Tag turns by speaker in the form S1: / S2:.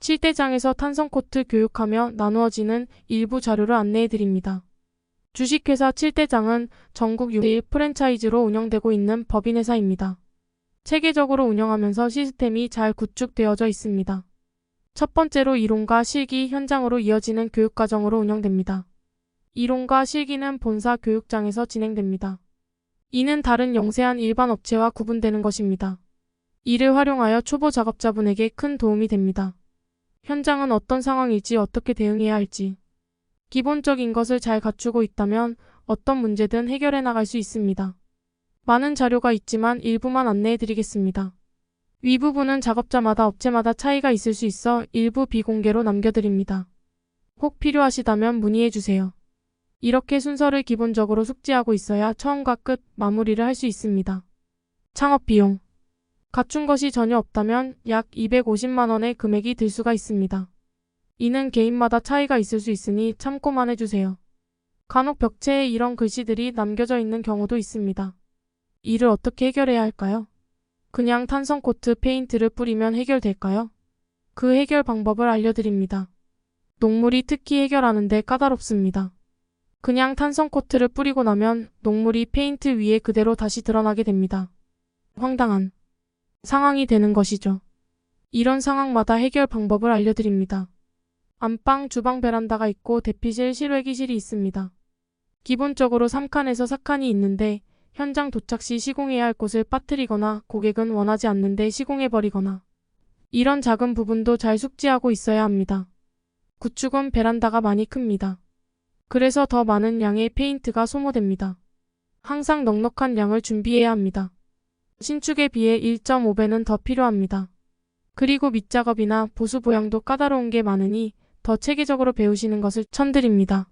S1: 7대장에서 탄성코트 교육하며 나누어지는 일부 자료를 안내해 드립니다. 주식회사 7대장은 전국 6일 프랜차이즈로 운영되고 있는 법인회사입니다. 체계적으로 운영하면서 시스템이 잘 구축되어져 있습니다. 첫 번째로 이론과 실기 현장으로 이어지는 교육과정으로 운영됩니다. 이론과 실기는 본사 교육장에서 진행됩니다. 이는 다른 영세한 일반 업체와 구분되는 것입니다. 이를 활용하여 초보 작업자분에게 큰 도움이 됩니다. 현장은 어떤 상황일지 어떻게 대응해야 할지, 기본적인 것을 잘 갖추고 있다면 어떤 문제든 해결해 나갈 수 있습니다. 많은 자료가 있지만 일부만 안내해 드리겠습니다. 위 부분은 작업자마다 업체마다 차이가 있을 수 있어 일부 비공개로 남겨드립니다. 혹 필요하시다면 문의해 주세요. 이렇게 순서를 기본적으로 숙지하고 있어야 처음과 끝 마무리를 할 수 있습니다. 창업 비용. 갖춘 것이 전혀 없다면 약 250만 원의 금액이 들 수가 있습니다. 이는 개인마다 차이가 있을 수 있으니 참고만 해주세요. 간혹 벽체에 이런 글씨들이 남겨져 있는 경우도 있습니다. 이를 어떻게 해결해야 할까요? 그냥 탄성 코트 페인트를 뿌리면 해결될까요? 그 해결 방법을 알려드립니다. 녹물이 특히 해결하는데 까다롭습니다. 그냥 탄성 코트를 뿌리고 나면 녹물이 페인트 위에 그대로 다시 드러나게 됩니다. 황당한 상황이 되는 것이죠. 이런 상황마다 해결 방법을 알려드립니다. 안방, 주방 베란다가 있고 대피실, 실외기실이 있습니다. 기본적으로 3칸에서 4칸이 있는데 현장 도착 시 시공해야 할 곳을 빠뜨리거나 고객은 원하지 않는데 시공해버리거나 이런 작은 부분도 잘 숙지하고 있어야 합니다. 구축은 베란다가 많이 큽니다. 그래서 더 많은 양의 페인트가 소모됩니다. 항상 넉넉한 양을 준비해야 합니다. 신축에 비해 1.5배는 더 필요합니다. 그리고 밑작업이나 보수 보양도 까다로운 게 많으니 더 체계적으로 배우시는 것을 천드립니다.